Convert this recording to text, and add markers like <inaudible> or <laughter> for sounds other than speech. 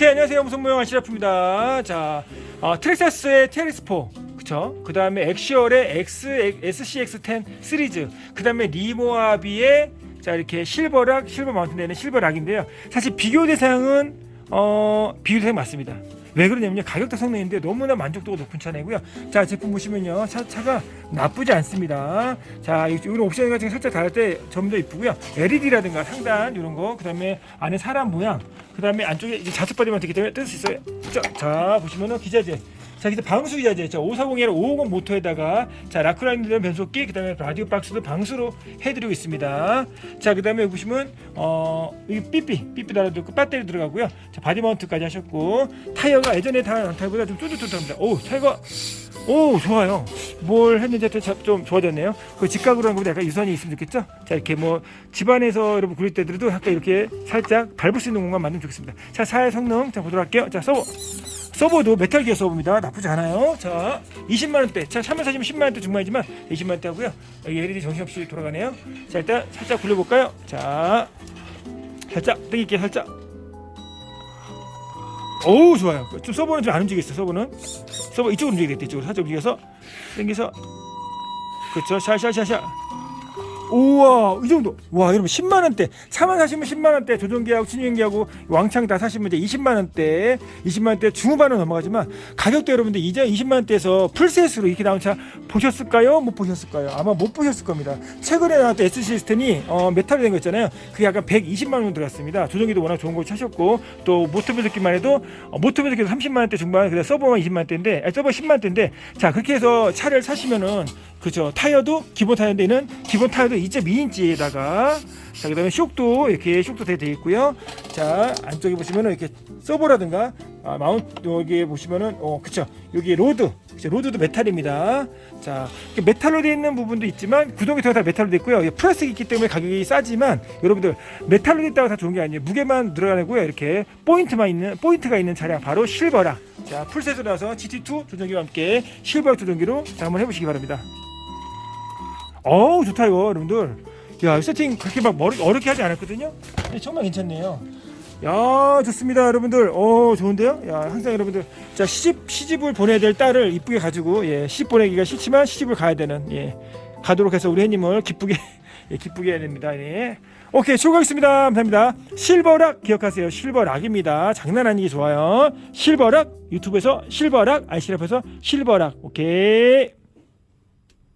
오케이 안녕하세요 무슨 모형 아시라프입니다. 자 어, 트렉사스의 테리스포 그쵸? 그 다음에 엑시얼의 X SCX10 시리즈 그 다음에 리모아비의 자 이렇게 실버락 실버 마운틴 되는 실버락인데요. 사실 비교 대상은 어 비교 대상 맞습니다. 왜 그러냐면요. 가격도 성능인데 너무나 만족도가 높은 차량이고요. 자 제품 보시면요. 차, 차가 나쁘지 않습니다. 자 이런 옵션 같은 거 살짝 다를 때좀더 이쁘고요. LED라든가 상단 이런 거 그 다음에 안에 사람 모양 그 다음에 안쪽에 이제 자석 바디만 되기 때문에 뜰 수 있어요. 자, 자 보시면은 기자재. 자, 기자 방수 기자재. 자, 540이랑 550 모터에다가 자, 라크라인 된 변속기, 그 다음에 라디오 박스도 방수로 해 드리고 있습니다. 자, 그 다음에 여기 보시면 어, 여기 삐삐, 삐삐 달아도 그 배터리 들어가고요. 자, 바디 마운트까지 하셨고 타이어 가 예전에 다 타이어보다 좀 쫀득쫀득합니다. 오, 타이어가 오, 좋아요. 뭘 했는지 좀 좋아졌네요. 그 직각으로 한 것보다 약간 유선이 있으면 좋겠죠? 자, 이렇게 뭐 집안에서 여러분 구릴 때들도 약간 이렇게 살짝 밟을 수 있는 공간 만들면 좋겠습니다. 자, 사의 성능 자 보도록 할게요. 자, 서버 서버도 메탈 기어 서버입니다. 나쁘지 않아요. 자, 20만 원대. 자, 차만 사시면 10만 원대 중반이지만 20만 원대 하고요. 여기 LED 정신없이 돌아가네요. 자, 일단 살짝 굴려볼까요? 자, 살짝 당길게요. 살짝. 오, 좋아요. 좀 서버는 좀 안 움직이겠어요. 서버는 서버 이쪽으로 움직이겠다. 이쪽으로 살짝 움직여서 당겨서 그렇죠. 샤샤샤샤. 우와 이 정도. 와 여러분 10만 원대. 차만 사시면 10만 원대 조종기하고 친유행기하고 왕창 다 사시면 이제 20만 원대 20만 원대 중후반은 넘어가지만 가격도 여러분들 이제 20만 원대에서 풀셋으로 이렇게 나온 차 보셨을까요? 못 보셨을까요? 아마 못 보셨을 겁니다. 최근에 나왔던 S 시스템이 어, 메탈이 된거 있잖아요. 그게 약간 120만 원 들어갔습니다. 조종기도 워낙 좋은 거 차셨고 또 모터 변속기만 해도 어, 모터 변속기도 30만 원대 중반 그래 서버만 20만 원대인데 아니, 서버 10만 원대인데 자 그렇게 해서 차를 사시면은 그죠 타이어도 기본 타이어인데 는 기본 타이어도 2.2인치에다가 자 그다음에 쇽도 이렇게 쇽도 돼 있고요. 자 안쪽에 보시면은 이렇게 서버라든가 아, 마운트 여기 보시면은 어 그쵸. 여기 로드 그쵸? 로드도 메탈입니다. 자 메탈로 되어 있는 부분도 있지만 구동이 다 메탈로 되어 있고요. 이게 플라스틱이 있기 때문에 가격이 싸지만 여러분들 메탈로 되어 있다고 다 좋은 게 아니에요. 무게만 들어가고요. 이렇게 포인트만 있는 포인트가 있는 차량 바로 실버라. 자 풀셋으로 나서 GT2 조종기와 함께 실버 조종기로 자, 한번 해보시기 바랍니다. 어우 좋다 이거 여러분들. 야이 세팅 그렇게 막 머리 어렵게 하지 않았거든요? 정말 괜찮네요. 야 좋습니다 여러분들. 어 좋은데요? 야 항상 여러분들. 자 시집 시집을 보내야 될 딸을 이쁘게 가지고 예 시집 보내기가 싫지만 시집을 가야 되는 예 가도록 해서 우리 해님을 기쁘게 <laughs> 예, 기쁘게 해야 됩니다. 예. 오케이 출고하겠습니다. 감사합니다. 실버락 기억하세요. 실버락입니다. 장난 아니게 좋아요. 실버락 유튜브에서 실버락 아이시랩에서 실버락. 오케이